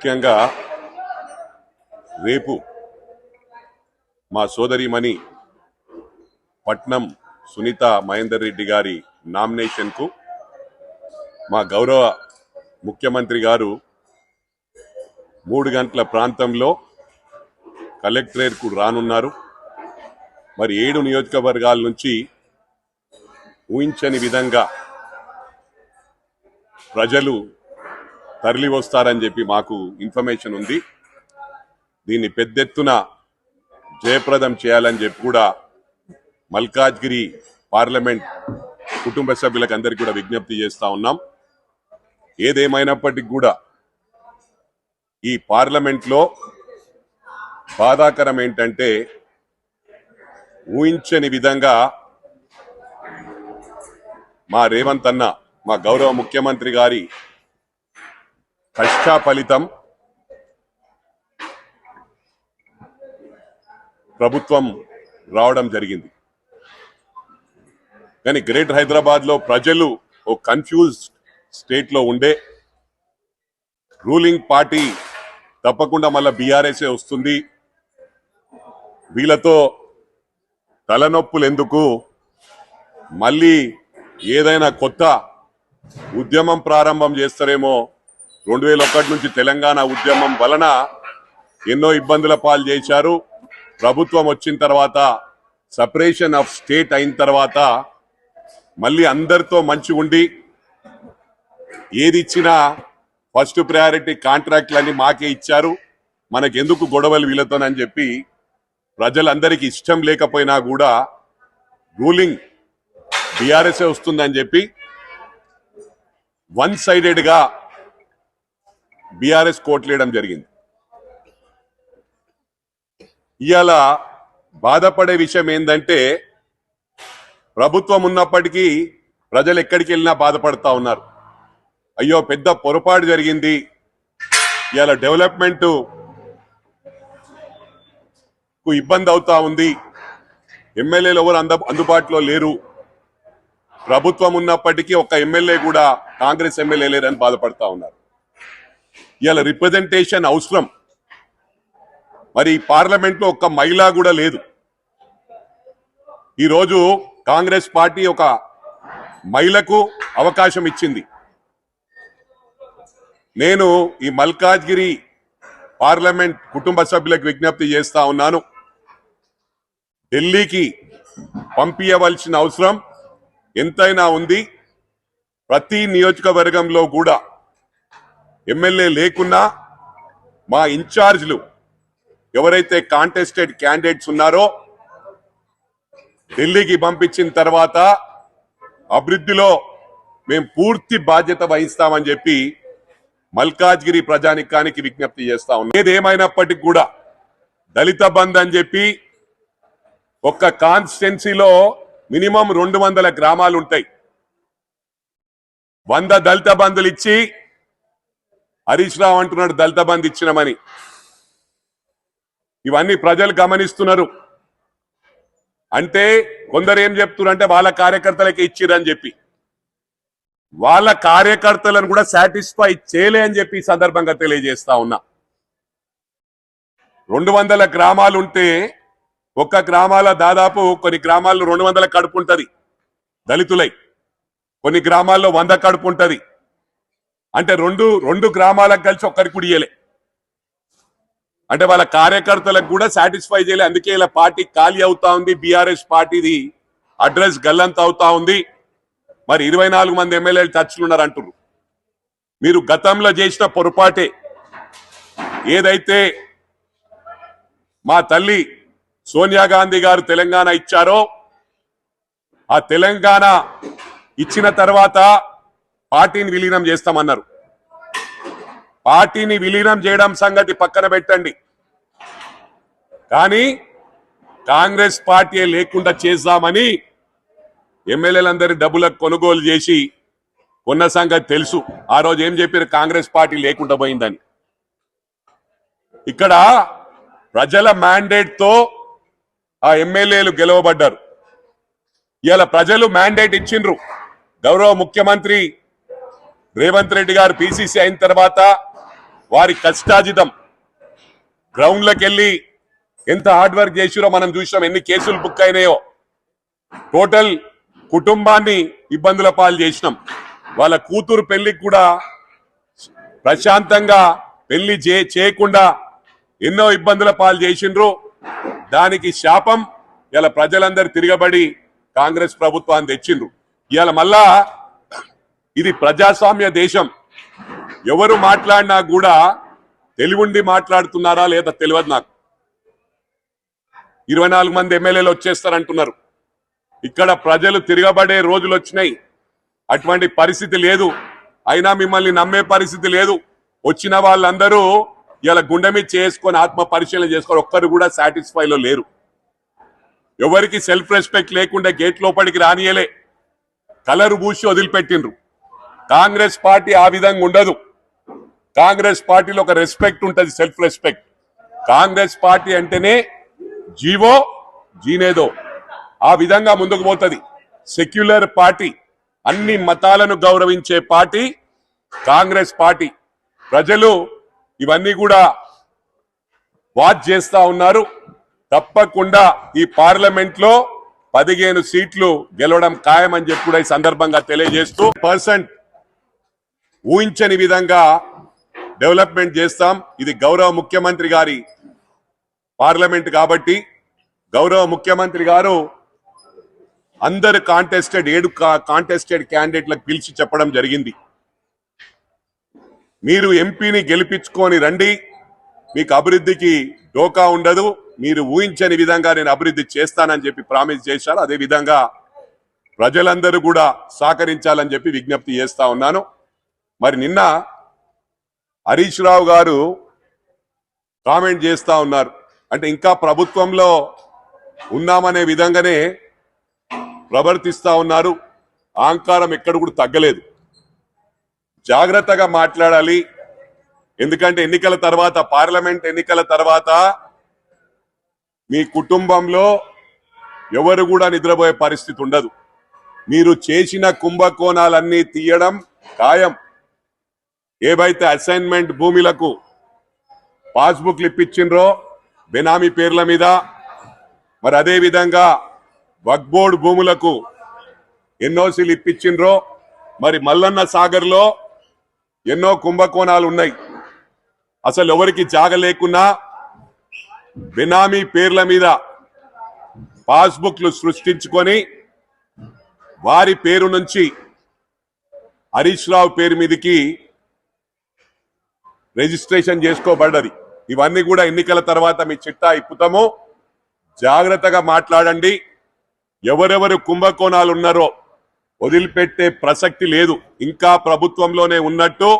ముఖ్యంగా రేపు మా సోదరిమణి పట్నం సునీత మహేందర్ రెడ్డి గారి నామినేషన్కు మా గౌరవ ముఖ్యమంత్రి గారు మూడు గంటల ప్రాంతంలో కలెక్టరేట్కు రానున్నారు. మరి ఏడు నియోజకవర్గాల నుంచి ఊహించని విధంగా ప్రజలు తరలి వస్తారని చెప్పి మాకు ఇన్ఫర్మేషన్ ఉంది. దీన్ని పెద్ద ఎత్తున జయప్రదం చేయాలని చెప్పి కూడా మల్కాజ్గిరి పార్లమెంట్ కుటుంబ సభ్యులకు అందరికీ కూడా విజ్ఞప్తి చేస్తా ఉన్నాం. ఏదేమైనప్పటికీ కూడా ఈ పార్లమెంట్లో బాధాకరం ఏంటంటే ఊహించని విధంగా మా రేవంత్ అన్న మా గౌరవ ముఖ్యమంత్రి గారి కష్ట ఫలితం ప్రభుత్వం రావడం జరిగింది. కానీ గ్రేట్ హైదరాబాద్లో ప్రజలు ఓ కన్ఫ్యూజ్ స్టేట్లో ఉండే రూలింగ్ పార్టీ తప్పకుండా మళ్ళా బీఆర్ఎస్ఏ వస్తుంది. వీళ్ళతో తలనొప్పులు ఎందుకు? మళ్ళీ ఏదైనా కొత్త ఉద్యమం ప్రారంభం చేస్తారేమో రెండు వేల ఒకటి నుంచి తెలంగాణ ఉద్యమం వలన ఎన్నో ఇబ్బందుల పాలు చేశారు. ప్రభుత్వం వచ్చిన తర్వాత సపరేషన్ ఆఫ్ స్టేట్ అయిన తర్వాత మళ్ళీ అందరితో మంచిగుండి ఉండి ఏది ఇచ్చినా ఫస్ట్ ప్రయారిటీ కాంట్రాక్ట్లన్నీ మాకే ఇచ్చారు. మనకెందుకు గొడవలు వీళ్ళతోనని చెప్పి ప్రజలందరికీ ఇష్టం లేకపోయినా కూడా రూలింగ్ బీఆర్ఎస్ఏ వస్తుందని చెప్పి వన్ సైడెడ్గా బీఆర్ఎస్ కోట్లేయడం జరిగింది. ఇవాళ బాధపడే విషయం ఏంటంటే ప్రభుత్వం ఉన్నప్పటికీ ప్రజలు ఎక్కడికి వెళ్ళినా బాధపడతా ఉన్నారు. అయ్యో పెద్ద పొరపాటు జరిగింది. ఇవాళ డెవలప్మెంట్కు ఇబ్బంది అవుతా ఉంది. ఎమ్మెల్యేలు ఎవరు అంద అందుబాటులో లేరు. ప్రభుత్వం ఉన్నప్పటికీ ఒక ఎమ్మెల్యే కూడా కాంగ్రెస్ ఎమ్మెల్యే లేరని బాధపడతా ఉన్నారు. ఇవాళ రిప్రజెంటేషన్ అవసరం. మరి పార్లమెంట్లో ఒక్క మహిళ కూడా లేదు. ఈరోజు కాంగ్రెస్ పార్టీ ఒక మహిళకు అవకాశం ఇచ్చింది. నేను ఈ మల్కాజ్గిరి పార్లమెంట్ కుటుంబ సభ్యులకు విజ్ఞప్తి చేస్తా ఉన్నాను. ఢిల్లీకి పంపించవలసిన అవసరం ఎంతైనా ఉంది. ప్రతి నియోజకవర్గంలో కూడా ఎమ్మెల్యే లేకున్నా మా ఇన్ఛార్జ్లు ఎవరైతే కాంటెస్టెడ్ క్యాండిడేట్స్ ఉన్నారో ఢిల్లీకి పంపించిన తర్వాత అభివృద్ధిలో మేము పూర్తి బాధ్యత వహిస్తామని చెప్పి మల్కాజ్గిరి ప్రజానికానికి విజ్ఞప్తి చేస్తా ఉన్నాం. ఏదేమైనప్పటికీ కూడా దళిత బంద్ అని చెప్పి ఒక్క కాన్స్టిట్యున్సీలో మినిమం రెండు వందల గ్రామాలు ఉంటాయి. వంద దళిత బంధులు ఇచ్చి హరీష్ రావు అంటున్నాడు దళిత బంద్ ఇచ్చినామని. ఇవన్నీ ప్రజలు గమనిస్తున్నారు. అంటే కొందరు ఏం చెప్తున్నారు అంటే వాళ్ళ కార్యకర్తలకి ఇచ్చిరని చెప్పి. వాళ్ళ కార్యకర్తలను కూడా సాటిస్ఫై చేయలే అని చెప్పి సందర్భంగా తెలియజేస్తా ఉన్నా. రెండు వందల గ్రామాలు ఉంటే ఒక్క గ్రామాల దాదాపు కొన్ని గ్రామాల్లో రెండు వందల కడుపు ఉంటుంది దళితులై. కొన్ని గ్రామాల్లో వంద కడుపు ఉంటుంది. అంటే రెండు రెండు గ్రామాలకు కలిసి ఒక్కరికి కూడా ఇయ్యలే. అంటే వాళ్ళ కార్యకర్తలకు కూడా సాటిస్ఫై చేయలే. అందుకే ఇలా పార్టీ ఖాళీ అవుతా ఉంది. బీఆర్ఎస్ పార్టీది అడ్రస్ గల్లంత అవుతా ఉంది. మరి ఇరవై నాలుగు మంది ఎమ్మెల్యేలు టచ్లు ఉన్నారంటున్నారు మీరు గతంలో చేసిన పొరపాటే. ఏదైతే మా తల్లి సోనియా గాంధీ గారు తెలంగాణ ఇచ్చారో ఆ తెలంగాణ ఇచ్చిన తర్వాత పార్టీని విలీనం చేస్తామన్నారు. పార్టీని విలీనం చేయడం సంగతి పక్కన పెట్టండి. కానీ కాంగ్రెస్ పార్టీ లేకుండా చేద్దామని ఎమ్మెల్యేలందరి డబ్బులకు కొనుగోలు చేసి ఉన్న సంగతి తెలుసు. ఆ రోజు ఏం చెప్పారు? కాంగ్రెస్ పార్టీ లేకుండా పోయిందని. ఇక్కడ ప్రజల మ్యాండేట్తో ఆ ఎమ్మెల్యేలు గెలవబడ్డారు. ఇవాళ ప్రజలు మ్యాండేట్ ఇచ్చిండ్రు. గౌరవ ముఖ్యమంత్రి రేవంత్ రెడ్డి గారు పిసిసి అయిన తర్వాత వారి కష్టాజితం. గ్రౌండ్లకు వెళ్ళి ఎంత హార్డ్ వర్క్ చేసిరో మనం చూసినాం. ఎన్ని కేసులు బుక్ అయినాయో. టోటల్ కుటుంబాన్ని ఇబ్బందుల పాలు చేసినాం. వాళ్ళ కూతురు పెళ్ళికి కూడా ప్రశాంతంగా పెళ్ళి చే చేయకుండా ఎన్నో ఇబ్బందుల పాలు చేసిండ్రు. దానికి శాపం ఇలా ప్రజలందరూ తిరగబడి కాంగ్రెస్ ప్రభుత్వాన్ని తెచ్చిండ్రు. ఇవాళ మళ్ళా ఇది ప్రజాస్వామ్య దేశం. ఎవరు మాట్లాడినా కూడా తెలివుండి మాట్లాడుతున్నారా లేదా తెలియదు నాకు. ఇరవై నాలుగు మంది ఎమ్మెల్యేలు వచ్చేస్తారంటున్నారు. ఇక్కడ ప్రజలు తిరగబడే రోజులు వచ్చినాయి. అటువంటి పరిస్థితి లేదు. అయినా మిమ్మల్ని నమ్మే పరిస్థితి లేదు. వచ్చిన వాళ్ళందరూ ఇలా గుండె చేసుకొని ఆత్మ పరిశీలన చేసుకొని ఒక్కరు కూడా సాటిస్ఫైలో లేరు. ఎవరికి సెల్ఫ్ రెస్పెక్ట్ లేకుండా గేట్ లోపలికి రానియలే. కలర్ పూసి వదిలిపెట్టిండ్రు. కాంగ్రెస్ పార్టీ ఆ విధంగా ఉండదు. కాంగ్రెస్ పార్టీలో ఒక రెస్పెక్ట్ ఉంటుంది సెల్ఫ్ రెస్పెక్ట్. కాంగ్రెస్ పార్టీ అంటేనే జీవో జీనేదో. ఆ విధంగా ముందుకు పోతుంది. సెక్యులర్ పార్టీ అన్ని మతాలను గౌరవించే పార్టీ కాంగ్రెస్ పార్టీ. ప్రజలు ఇవన్నీ కూడా వాచ్ చేస్తా ఉన్నారు. తప్పకుండా ఈ పార్లమెంట్లో పదిహేను సీట్లు గెలవడం ఖాయమని చెప్పి కూడా ఈ సందర్భంగా తెలియజేస్తూ పర్సెంట్ ఊహించని విధంగా డెవలప్మెంట్ చేస్తాం. ఇది గౌరవ ముఖ్యమంత్రి గారి పార్లమెంట్ కాబట్టి గౌరవ ముఖ్యమంత్రి గారు అందరు కాంటెస్టెడ్ ఏడు కాంటెస్టెడ్ క్యాండిడేట్లకు పిలిచి చెప్పడం జరిగింది. మీరు ఎంపీని గెలిపించుకొని రండి. మీకు అభివృద్ధికి డోకా ఉండదు. మీరు ఊహించని విధంగా నేను అభివృద్ధి చేస్తానని చెప్పి ప్రామిస్ చేశారు. అదే విధంగా ప్రజలందరూ కూడా సహకరించాలని చెప్పి విజ్ఞప్తి చేస్తా ఉన్నాను. మరి నిన్న హరీష్ రావు గారు కామెంట్ చేస్తా ఉన్నారు. అంటే ఇంకా ప్రభుత్వంలో ఉన్నామనే విధంగానే ప్రవర్తిస్తా ఉన్నారు. అహంకారం ఎక్కడ కూడా తగ్గలేదు. జాగ్రత్తగా మాట్లాడాలి. ఎందుకంటే ఎన్నికల తర్వాత పార్లమెంట్ ఎన్నికల తర్వాత మీ కుటుంబంలో ఎవరు కూడా నిద్రపోయే పరిస్థితి ఉండదు. మీరు చేసిన కుంభకోణాలన్నీ తీయడం ఖాయం. ఏవైతే అసైన్మెంట్ భూమిలకు పాస్బుక్లు ఇప్పించిండ్రో బెనామీ పేర్ల మీద మరి అదే విధంగా వక్బోర్డ్ భూములకు ఎన్ఓసీలు ఇప్పించిండ్రో మరి మల్లన్న సాగర్లో ఎన్నో కుంభకోణాలు ఉన్నాయి. అసలు ఎవరికి జాగ లేకున్నా బినామీ పేర్ల మీద పాస్బుక్లు సృష్టించుకొని వారి పేరు నుంచి హరీష్ రావు పేరు మీదకి రిజిస్ట్రేషన్ చేసుకోబడ్డది. ఇవన్నీ కూడా ఎన్నికల తర్వాత మీ చిట్టా ఇప్పుతాము. జాగ్రత్తగా మాట్లాడండి. ఎవరెవరు కుంభకోణాలు ఉన్నారో వదిలిపెట్టే ప్రసక్తి లేదు. ఇంకా ప్రభుత్వంలోనే ఉన్నట్టు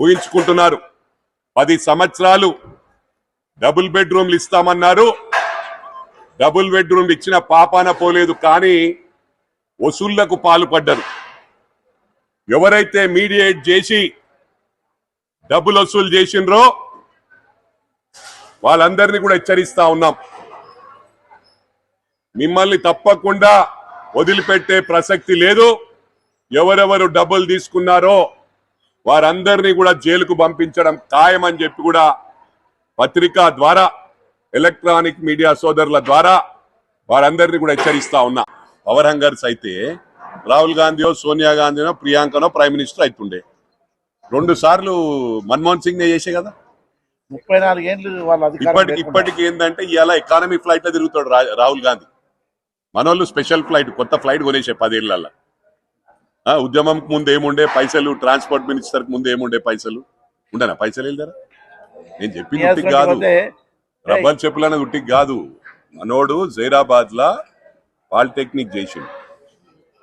ఊహించుకుంటున్నారు. పది సంవత్సరాలు డబుల్ బెడ్రూమ్లు ఇస్తామన్నారు. డబుల్ బెడ్రూమ్లు ఇచ్చిన పాపాన పోలేదు కానీ వసూళ్ళకు పాల్పడ్డరు. ఎవరైతే మీడియేట్ చేసి డబ్బులు వసూలు చేసిండ్రో వాళ్ళందరినీ కూడా హెచ్చరిస్తా ఉన్నాం. మిమ్మల్ని తప్పకుండా వదిలిపెట్టే ప్రసక్తి లేదు. ఎవరెవరు డబ్బులు తీసుకున్నారో వారందరినీ కూడా జైలుకు పంపించడం ఖాయమని చెప్పి కూడా పత్రికా ద్వారా ఎలక్ట్రానిక్ మీడియా సోదరుల ద్వారా వారందరినీ కూడా హెచ్చరిస్తా ఉన్నా. పవర్ హంగర్స్ అయితే రాహుల్ గాంధీయో సోనియా గాంధీనో ప్రియాంకనో ప్రైమ్ మినిస్టర్ అవుతుండే. రెండు సార్లు మన్మోహన్ సింగ్ నే చేసే కదా? ముప్పై నాలుగేండ్లు వాళ్ళ ఇప్పటికి. ఇప్పటికి ఏంటంటే ఇవాళ ఎకానమీ ఫ్లైట్లో తిరుగుతాడు రాహుల్ గాంధీ. మనోళ్ళు స్పెషల్ ఫ్లైట్ కొత్త ఫ్లైట్ కొనేసే పదేళ్ళలో ఆ, ఉద్యమంకి ముందు ఏముండే పైసలు ట్రాన్స్పోర్ట్ మినిస్టర్ ముందు ఏముండే పైసలు? ఉండనా? పైసలు వెళ్తారా? నేను చెప్పింది ఉట్టికి కాదు. రబ్బర్ చెప్పులు అనేది ఉట్టికి కాదు. మనోడు జైరాబాద్ లా పాలిటెక్నిక్ చేసిండు.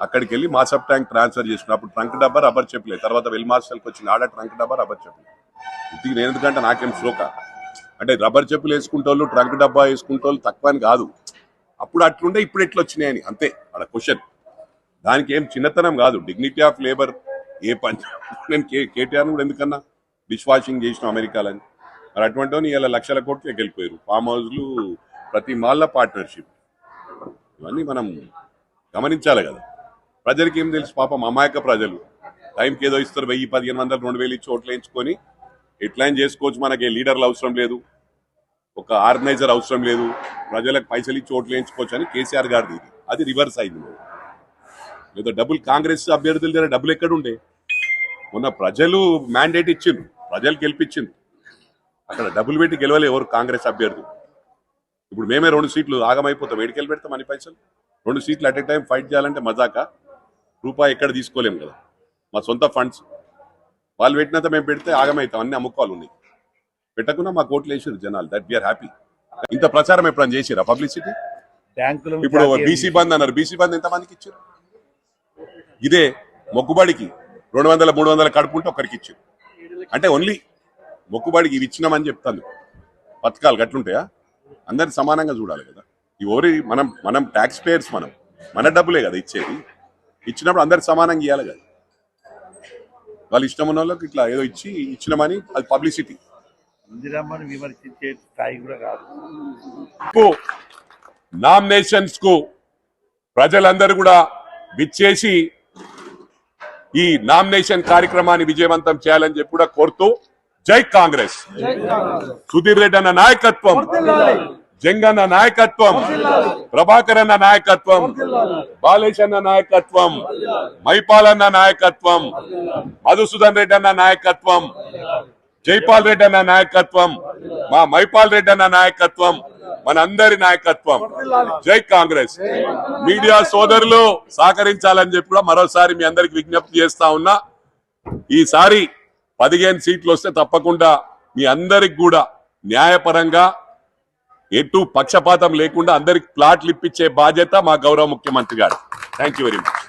అక్కడికి వెళ్ళి మాసప్ ట్యాంక్ ట్రాన్స్ఫర్ చేసుకున్నాడు అప్పుడు ట్రంక్ డబ్బా రబ్బర్ చెప్పులే. తర్వాత వెల్ మార్షల్కి వచ్చిన ఆడ ట్రంక్ డబ్బా రబ్బర్ చెప్పలేదు ఇంటికి నేను ఎందుకంటే నాకేం శ్లోక? అంటే రబ్బర్ చెప్పులు వేసుకుంటోళ్ళు ట్రంక్ డబ్బా వేసుకుంటోళ్ళు తక్కువ అని కాదు. అప్పుడు అట్లుండే ఇప్పుడు ఎట్లా వచ్చినాయని అంతే. అక్కడ క్వశ్చన్. దానికి ఏం చిన్నతనం కాదు. డిగ్నిటీ ఆఫ్ లేబర్ ఏ పని నేను కే- కేటీఆర్ కూడా ఎందుకన్నా? డిష్ వాషింగ్ చేసిన అమెరికాలని. మరి అటువంటి ఇలా లక్షల కోట్లు వెళ్ళిపోయారు. ఫామ్ హౌస్లు ప్రతి మాల్ల పార్ట్నర్షిప్. ఇవన్నీ మనం గమనించాలి కదా. ప్రజలకి ఏం తెలుసు? పాపం అమాయక ప్రజలు. టైంకి ఏదో ఇస్తారు వెయ్యి పదిహేను వందలు రెండు వేలు ఇచ్చి ఓట్లు వేయించుకొని ఎట్లయినా చేసుకోవచ్చు? మనకి లీడర్లు అవసరం లేదు. ఒక ఆర్గనైజర్ అవసరం లేదు. ప్రజలకు పైసలు ఇచ్చి ఓట్లు వేయించుకోవచ్చు అని కేసీఆర్ గారిది ఇది. అది రివర్స్ అయింది. లేదా డబ్బులు కాంగ్రెస్ అభ్యర్థుల దగ్గర డబ్బులు ఎక్కడుండే మొన్న ప్రజలు మ్యాండేట్ ఇచ్చిండ్రు. ప్రజలు గెలిపించింది అక్కడ డబ్బులు పెట్టి గెలవలే ఎవరు కాంగ్రెస్ అభ్యర్థులు. ఇప్పుడు మేమే రెండు సీట్లు ఆగమైపోతాం. ఏడికెళ్ళి పెడతాం అన్ని పైసలు? రెండు సీట్లు అట్ ఎ టైం ఫైట్ చేయాలంటే మజాకా? రూపాయి ఎక్కడ తీసుకోలేము కదా. మా సొంత ఫండ్స్. వాళ్ళు పెట్టినంత మేము పెడితే ఆగమవుతాం అన్ని అమ్ముకోవాలి ఉన్నాయి. పెట్టకుండా మా కోట్లు వేసారు జనాలు. దట్ వీఆర్ హ్యాపీ ఇంత ప్రచారం ఎప్పుడైనా చేసిరా పబ్లిసిటీ? బ్యాంకులు ఇప్పుడు బీసీ బంద్ అన్నారు. బీసీ బంద్ ఎంతమందికి ఇచ్చారు ఇదే మొక్కుబడికి రెండు వందల మూడు వందల కడుపుంటే ఒక్కరికి ఇచ్చారు అంటే ఓన్లీ మొక్కుబడికి ఇవి ఇచ్చినామని చెప్తాను. పథకాలు గట్లుంటాయా? అందరు సమానంగా చూడాలి కదా. ఈ ఓరి మనం మనం ట్యాక్స్ పేయర్స్ మనం. మన డబ్బులే కదా ఇచ్చేది. ఇచ్చినప్పుడు అందరు సమానంగా ఇవ్వాలి కదా. వాళ్ళు ఇష్టం ఉన్న వాళ్ళకి ఇట్లా ఏదో ఇచ్చి ఇచ్చినామని అది పబ్లిసిటీ. ఇందిరమ్మని విమర్శించే స్థాయి కూడా కాదు. కు నామినేషన్స్కు ప్రజలందరూ కూడా విచ్చేసి ఈ నామినేషన్ కార్యక్రమాన్ని విజయవంతం చేయాలని చెప్పి కూడా కోరుతూ జై కాంగ్రెస్. సుధీర్ రెడ్డి అన్న నాయకత్వం. జంగన్న నాయకత్వం. ప్రభాకర్ అన్న నాయకత్వం. బాలేష్ అన్న నాయకత్వం. మైపాల్ అన్న నాయకత్వం. మధుసూదన్ రెడ్డి అన్న నాయకత్వం. జైపాల్ రెడ్డి అన్న నాయకత్వం. మా మైపాల్ రెడ్డి అన్న నాయకత్వం. మనందరి నాయకత్వం. జై కాంగ్రెస్. మీడియా సోదరులు సహకరించాలని చెప్పి కూడా మరోసారి మీ అందరికి విజ్ఞప్తి చేస్తా ఉన్నా. ఈసారి పదిహేను సీట్లు వస్తే తప్పకుండా మీ అందరికి కూడా న్యాయపరంగా ఎటు పక్షపాతం లేకుండా అందరికి ప్లాట్లు ఇప్పించే బాధ్యత మా గౌరవ ముఖ్యమంత్రి గారు. Thank very much